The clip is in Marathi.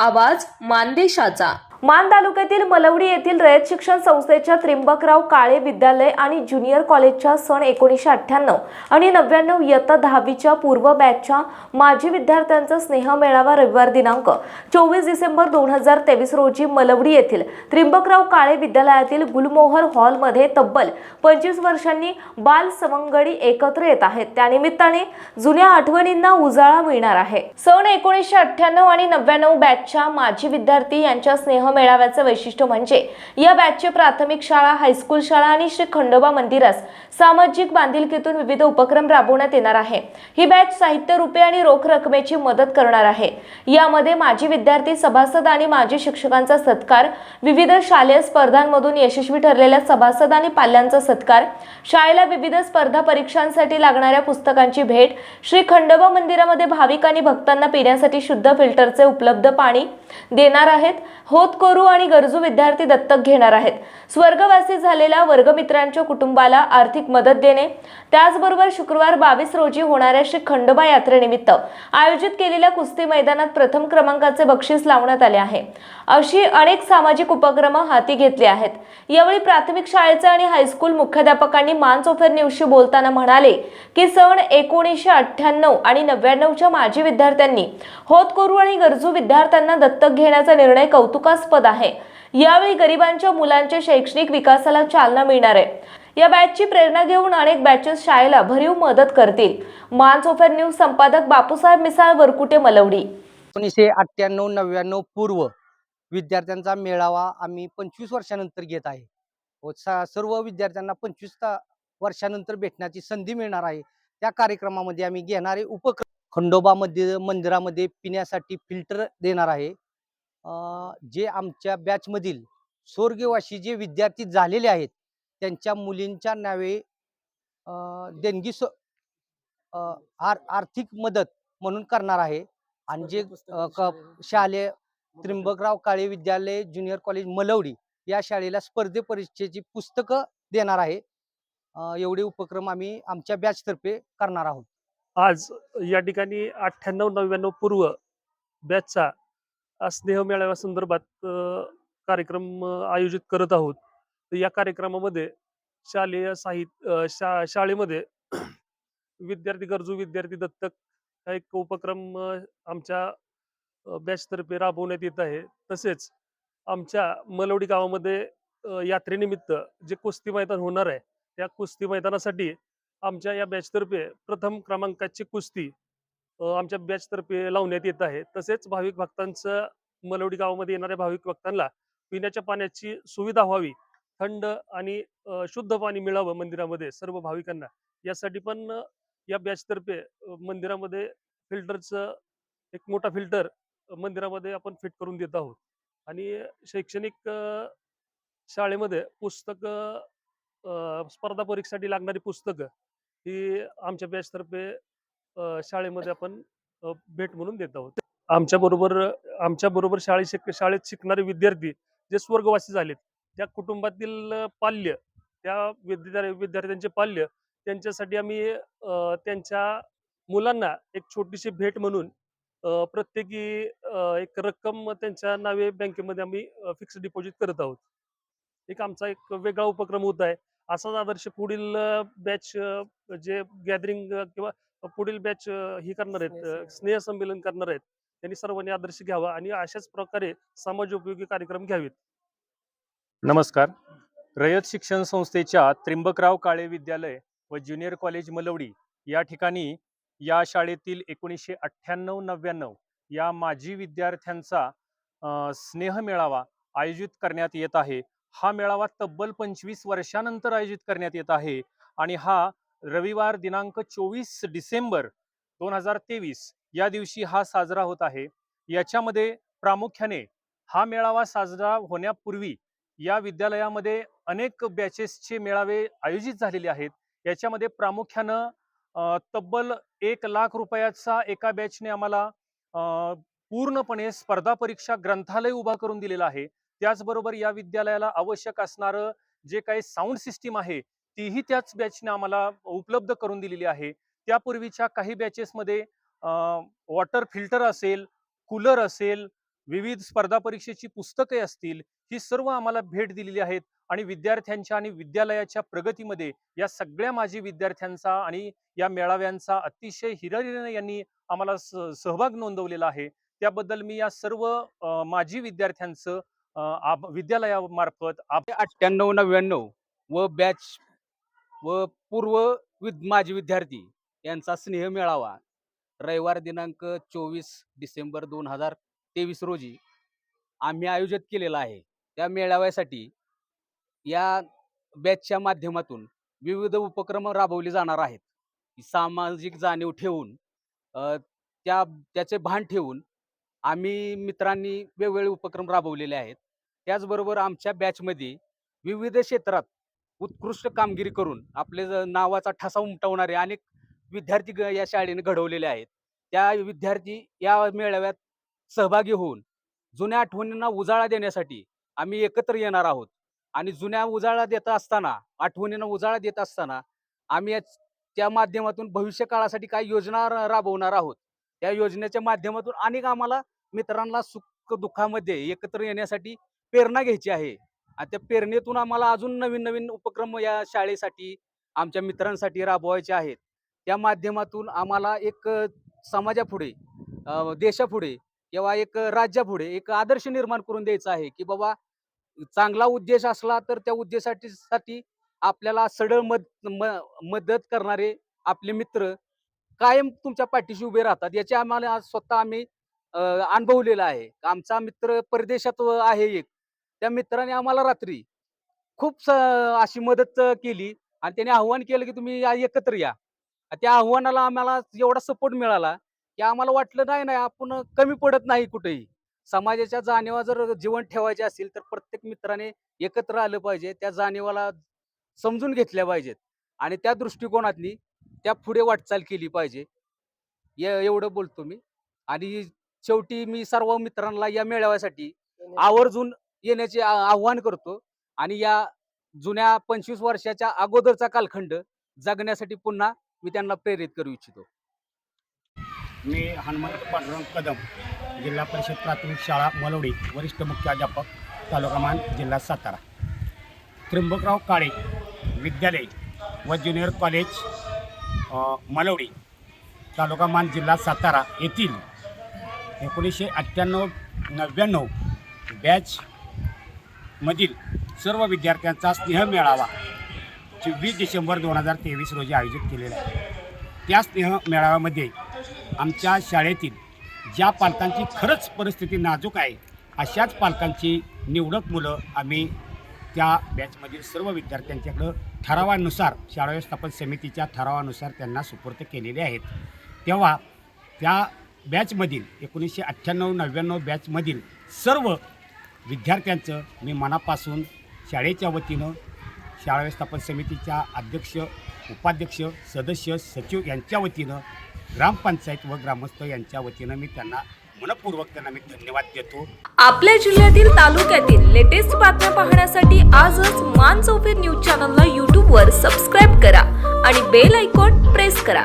आवाज मानदेशाचा. मान तालुक्यातील मलवडी येथील रयत शिक्षण संस्थेच्या त्रिंबकराव काळे विद्यालय आणि ज्युनियर कॉलेजच्या सन एकोणीसशे अठ्ठ्याण्णव आणि नव्याण्णव इयत्ता दहावीच्या पूर्व बॅचच्या माजी विद्यार्थ्यांचा स्नेह मेळावा रविवार दिनांक चोवीस डिसेंबर दोन हजार तेवीस रोजी मलवडी येथील त्रिंबकराव काळे विद्यालयातील गुलमोहर हॉलमध्ये तब्बल पंचवीस वर्षांनी बाल सवंगडी एकत्र येत आहेत. त्यानिमित्ताने जुन्या आठवणींना उजाळा मिळणार आहे. सन एकोणीसशे अठ्ठ्याण्णव आणि नव्याण्णव बॅचच्या माजी विद्यार्थी यांच्या स्नेह मेळाव्याचं वैशिष्ट्य म्हणजे या बॅचचे प्राथमिक शाळा हायस्कूल शाळा आणि श्री खंडोबा मंदिरास सामाजिक बांधिलकीतून विविध उपक्रम राबवण्यात येणार आहे. ही बॅच साहित्य रुपये आणि रोख रकमेची मदत करणार आहे. यामध्ये माजी विद्यार्थी सभासद आणि माजी शिक्षकांचा सत्कार विविध शालेय स्पर्धांमधून यशस्वी ठरलेल्या सभासद आणि पाल्यांचा सत्कार शाळेला विविध स्पर्धा परीक्षांसाठी लागणाऱ्या पुस्तकांची भेट श्री खंडोबा मंदिरामध्ये भाविक आणि भक्तांना पिण्यासाठी शुद्ध फिल्टरचे उपलब्ध पाणी देणार आहेत. होत होतकरू आणि गरजू विद्यार्थी दत्तक घेणार आहेत. स्वर्गवासी झालेल्या वर्गमित्रांच्या कुटुंबाला आर्थिक मदत देणे. त्याचबरोबर शुक्रवार बावीस रोजी होणाऱ्या श्री खंडोबा यात्रेनिमित्त आयोजित केलेल्या कुस्ती मैदानात प्रथम क्रमांकाचे बक्षीस लावण्यात आले आहे. अशी अनेक सामाजिक उपक्रम हाती घेतले आहेत. यावेळी प्राथमिक शाळेचे आणि हायस्कूल मुख्याध्यापकांनी मान चोफेर न्यूजशी बोलताना म्हणाले की सण एकोणीसशे अठ्ठ्याण्णव आणि नव्याण्णवच्या माजी विद्यार्थ्यांनी होतकरू आणि गरजू विद्यार्थ्यांना दत्तक घेण्याचा निर्णय कौतुकास कौतुकास्पद आहे. यावेळी गरिबांच्या मुलांच्या शैक्षणिक विकासाला चालना मिळणार आहे. या बॅचची प्रेरणा घेऊन अनेक बॅचेस शाळेला भरीव मदत करतील. मान न्यूज संपादक बापूसाहेब मिसाळ वरकुटे मलवडी. एकोणीसशे अठ्ठ्याण्णव नव्याण्णव पूर्व विद्यार्थ्यांचा मेळावा आम्ही पंचवीस वर्षानंतर घेत आहे. व सर्व विद्यार्थ्यांना पंचवीस वर्षानंतर भेटण्याची संधी मिळणार आहे. त्या कार्यक्रमामध्ये आम्ही घेणारे उपक्रम खंडोबामध्ये मंदिरामध्ये पिण्यासाठी फिल्टर देणार आहे. जे आमच्या बॅचमधील स्वर्गवासी जे विद्यार्थी झालेले आहेत त्यांच्या मुलींच्या नावे अं, देणगी स्व- अं, आर- आर्थिक मदत म्हणून करणार आहे. आणि जे शालेय त्रिंबकराव काळे विद्यालय ज्युनियर कॉलेज मलवडी या शाळेला स्पर्धे परीक्षेची पुस्तकं देणार आहे. एवढे उपक्रम आम्ही आमच्या बॅच तर्फे करणार आहोत. आज या ठिकाणी अठ्ठ्याण्णव नव्याण्णव पूर्व बॅचचा स्नेह मेळाव्यासंदर्भात कार्यक्रम आयोजित करत आहोत. तर या कार्यक्रमामध्ये शालेय साहित्य शा शाळेमध्ये विद्यार्थी गरजू विद्यार्थी दत्तक हा एक उपक्रम आमच्या बॅचतर्फे राबवण्यात येत आहे. तसेच आमच्या मलवडी गावामध्ये यात्रेनिमित्त जे कुस्ती मैदान होणार आहे त्या कुस्ती मैदानासाठी आमच्या या बॅचतर्फे प्रथम क्रमांकाची कुस्ती आमच्या बॅचतर्फे लावण्यात येत आहे. तसेच भाविक भक्तांचं मलवडी गावामध्ये येणाऱ्या भाविक भक्तांना पिण्याच्या पाण्याची सुविधा व्हावी थंड आणि शुद्ध पाणी मिळावं मंदिरामध्ये सर्व भाविकांना. यासाठी पण या बॅचतर्फे मंदिरामध्ये फिल्टरचं एक मोठा फिल्टर मंदिरामध्ये आपण फिट करून देत आहोत. आणि शैक्षणिक शाळेमध्ये पुस्तकं स्पर्धा परीक्षेसाठी लागणारी पुस्तकं ही आमच्या बॅचतर्फे शाळेमध्ये आपण भेट म्हणून देत आहोत. आमच्या बरोबर आमच्या बरोबर शाळेत शिक शाळेत शिकणारे विद्यार्थी जे स्वर्गवासी झालेत त्या कुटुंबातील पाल्य त्या विद्यार्थी विद्यार्थ्यांचे पाल्य त्यांच्यासाठी आम्ही त्यांच्या मुलांना एक छोटीशी भेट म्हणून प्रत्येकी एक रक्कम त्यांच्या नावे बँकेमध्ये आम्ही फिक्स डिपॉझिट करत आहोत. एक आमचा एक वेगळा उपक्रम होत आहे. असाच आदर्श पुढील बॅच जे गॅदरिंग किंवा पुढील बॅच ही करणार आहेत स्नेह संमेलन करणार आहेत. त्यांनी सर्वांनी आदर्श घ्यावा आणि अशाच प्रकारे समाजोपयोगी कार्यक्रम घ्यावेत. नमस्कार. रयत शिक्षण संस्थेच्या त्रिंबकराव काळे विद्यालय व ज्युनियर कॉलेज मलवडी या ठिकाणी या शाळेतील एकोणीसशे अठ्ठ्याण्णव नव्याण्णव या माजी विद्यार्थ्यांचा स्नेह मेळावा आयोजित करण्यात येत आहे. हा मेळावा तब्बल पंचवीस वर्षानंतर आयोजित करण्यात येत आहे आणि हा रविवार दिनांक चोवीस डिसेंबर दोन हजार तेवीस या दिवशी हा साजरा होत आहे. याच्यामध्ये प्रामुख्याने हा मेळावा साजरा होण्यापूर्वी या विद्यालयामध्ये अनेक बॅचेसचे मेळावे आयोजित झालेले आहेत. याच्यामध्ये प्रामुख्यानं तब्बल एक लाख रुपयाचा एका बॅचने आम्हाला पूर्णपणे स्पर्धा परीक्षा ग्रंथालय उभा करून दिलेलं आहे. त्याचबरोबर या विद्यालयाला आवश्यक असणारं जे काही साऊंड सिस्टीम आहे तीही त्याच बॅचने आम्हाला उपलब्ध करून दिलेली आहे. त्यापूर्वीच्या काही बॅचेसमध्ये वॉटर फिल्टर असेल कूलर असेल विविध स्पर्धा परीक्षेची पुस्तके असतील ही सर्व आम्हाला भेट दिलेली आहेत. आणि विद्यार्थ्यांच्या आणि विद्यालयाच्या प्रगतीमध्ये या सगळ्या माजी विद्यार्थ्यांचा आणि या मेळाव्यांचा अतिशय हिरिरीने यांनी आम्हाला स- सहभाग नोंदवलेला आहे. त्याबद्दल मी या सर्व माजी विद्यार्थ्यांचं विद्यालयामार्फत आभ- अठ्ठ्याण्णव नव्याण्णव व बॅच व पूर्व विद माजी विद्यार्थी यांचा स्नेह मेळावा रविवार दिनांक चोवीस डिसेंबर दोन हजार तेवीस रोजी आम्ही आयोजित केलेला आहे. त्या मेळाव्यासाठी या बॅचच्या माध्यमातून विविध उपक्रम राबवले जाणार आहेत. सामाजिक जाणीव ठेवून त्या त्याचे भान ठेवून आम्ही मित्रांनी वेगवेगळे उपक्रम राबवलेले आहेत. त्याचबरोबर आमच्या बॅचमध्ये विविध क्षेत्रात उत्कृष्ट कामगिरी करून आपले नावाचा ठसा उमटवणारे अनेक विद्यार्थी ग- या शाळेने घडवलेले आहेत. त्या विद्यार्थी या मेळाव्यात सहभागी होऊन जुन्या आठवणींना उजाळा देण्यासाठी आम्ही एकत्र येणार आहोत. आणि जुन्या उजाळा देत असताना आठवणींना उजाळा देत असताना आम्ही त्या माध्यमातून भविष्य काळासाठी काय योजना राबवणार आहोत? त्या योजनेच्या माध्यमातून अनेक आम्हाला मित्रांना सुख दुःखामध्ये एकत्र येण्यासाठी प्रेरणा घ्यायची आहे. आणि त्या प्रेरणेतून आम्हाला अजून नवीन नवीन उपक्रम या शाळेसाठी आमच्या मित्रांसाठी राबवायचे आहेत. त्या माध्यमातून आम्हाला एक समाजापुढे देशापुढे किंवा एक राज्यापुढे एक आदर्श निर्माण करून द्यायचा आहे की बाबा चांगला उद्देश असला तर त्या उद्देशासाठी साठी आपल्याला सडळ मद म- मदत करणारे आपले मित्र कायम तुमच्या पाठीशी उभे राहतात. याचे आम्हाला स्वतः आम्ही अनुभवलेला आहे. आमचा मित्र परदेशात आहे एक. त्या मित्राने आम्हाला रात्री खूप अशी मदत केली. आणि त्याने आव्हान केलं की तुम्ही या- एकत्र या. त्या आव्हानाला आम्हाला एवढा सपोर्ट मिळाला की आम्हाला वाटलं नाही नाही आपण कमी पडत नाही कुठेही. समाजाच्या जाणीवा जर जीवन ठेवायचे असतील तर प्रत्येक मित्राने एकत्र आलं पाहिजे. त्या जाणीवाला समजून घेतल्या पाहिजेत. आणि त्या दृष्टिकोनातनी त्या पुढे वाटचाल केली पाहिजे. एवढं बोलतो मी. आणि शेवटी मी सर्व मित्रांना या मेळाव्यासाठी आवर्जून येण्याचे आ- आव्हान करतो. आणि या जुन्या पंचवीस वर्षाच्या अगोदरचा कालखंड जगण्यासाठी पुन्हा मी त्यांना प्रेरित करू इच्छितो. मी हनुमंत पांडुरंग कदम जिल्हा परिषद प्राथमिक शाळा मलवडी वरिष्ठ मुख्याध्यापक तालुका मान जिल्हा सातारा. त्र्यंबकराव काळे विद्यालय व ज्युनियर कॉलेज अ, मलवडी तालुका मान जिल्हा सातारा येथील एकोणीसशे अठ्ठ्याण्णव नव्याण्णव बॅच मधील सर्व विद्यार्थ्यांचा स्नेह मेळावा चोवीस डिसेंबर दोन हजार तेवीस रोजी आयोजित केलेला आहे. त्या स्नेह मेळाव्यामध्ये आमच्या शाळेतील ज्या पालकांची खरंच परिस्थिती नाजूक आहे अशाच पालकांची निवडक मुलं आम्ही त्या बॅचमधील सर्व विद्यार्थ्यांच्याकडं ठरावानुसार शाळा व्यवस्थापन समितीच्या ठरावानुसार त्यांना सुपूर्द केलेले आहेत. तेव्हा त्या बॅचमधील एकोणीसशे अठ्ठ्याण्णव नव्याण्णव बॅचमधील सर्व विद्यार्थ्यांचं मी मनापासून शाळेच्या वतीनं शाळा व्यवस्थापन समितीच्या अध्यक्ष उपाध्यक्ष सदस्य सचिव यांच्या वतीनं ग्रामपंचायत व ग्रामस्थ यांच्या वतीनं मी त्यांना मनपूर्वक त्यांना मी धन्यवाद देतो. आपल्या जिल्ह्यातील तालुक्यातील लेटेस्ट बातम्या पाहण्यासाठी आजच मान चौफेर न्यूज चॅनलला यूट्यूबवर सबस्क्राईब करा आणि बेल आयकॉन प्रेस करा.